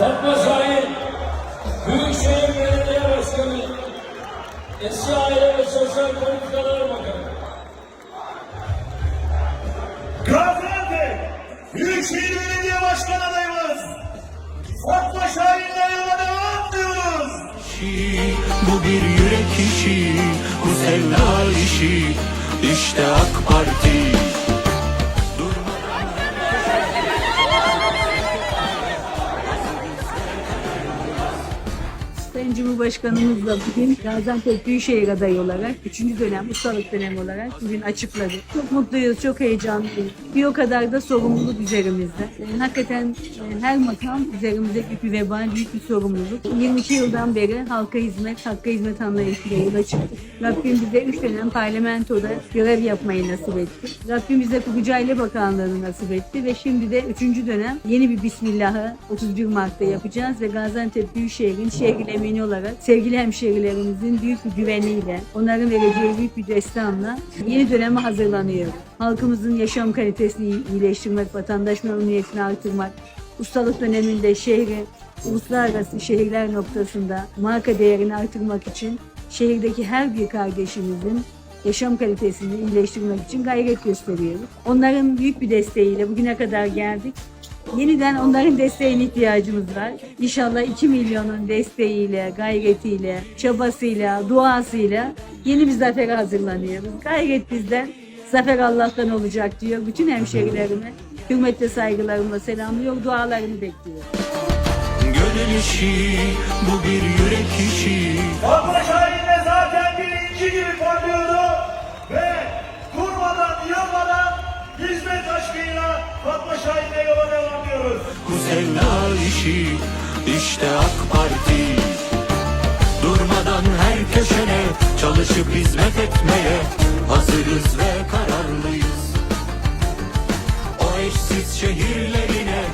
Fatma Şahin, Büyükşehir Belediye Başkanı, Eski Aile ve Sosyal Politikalar Bakanı. Gaziantep Büyükşehir Belediye Başkan adayımız Fatma Şahin'le yola devam diyoruz. bu bir yürek işi, bu sevda işi, işte AK Parti. Sayın Cumhurbaşkanımızla bugün Gaziantep Büyükşehir adayı olarak 3. dönem, ustalık dönemi olarak bugün açıkladı. Çok mutluyuz, çok heyecanlıyız. Bir o kadar da sorumluluk üzerimizde. Yani hakikaten her makam üzerimize büyük bir vebal, büyük bir sorumluluk. 22 yıldan beri halka hizmet, hakka hizmet anlayışıyla yola çıktık. Rabbim bize 3 dönem parlamentoda görev yapmayı nasip etti. Rabbim bize Kurucu Aile Bakanlığı'nı nasip etti ve şimdi de 3. dönem yeni bir Bismillah'ı 31 Mart'ta yapacağız ve Gaziantep Büyükşehir'in şehrin olarak sevgili hemşehrilerimizin büyük bir güveniyle, onların vereceği büyük bir destanla yeni döneme hazırlanıyor. Halkımızın yaşam kalitesini iyileştirmek, vatandaş memnuniyetini artırmak, ustalık döneminde şehri uluslararası şehirler noktasında marka değerini artırmak için şehirdeki her bir kardeşimizin yaşam kalitesini iyileştirmek için gayret gösteriyoruz. Onların büyük bir desteğiyle bugüne kadar geldik. Yeniden onların desteğine ihtiyacımız var. İnşallah 2 milyonun desteğiyle, gayretiyle, çabasıyla, duasıyla yeni bir zafere hazırlanıyoruz. Gayret bizden, zafer Allah'tan olacak diyor. Bütün hemşerilerimi hürmetle saygılarımla selamlıyor, dualarını bekliyorum. Gönül işi, bu bir yürek işi, bu sevda işi, işte AK Parti. Durmadan her köşene, çalışıp hizmet etmeye, hazırız ve kararlıyız. O eşsiz şehirlerine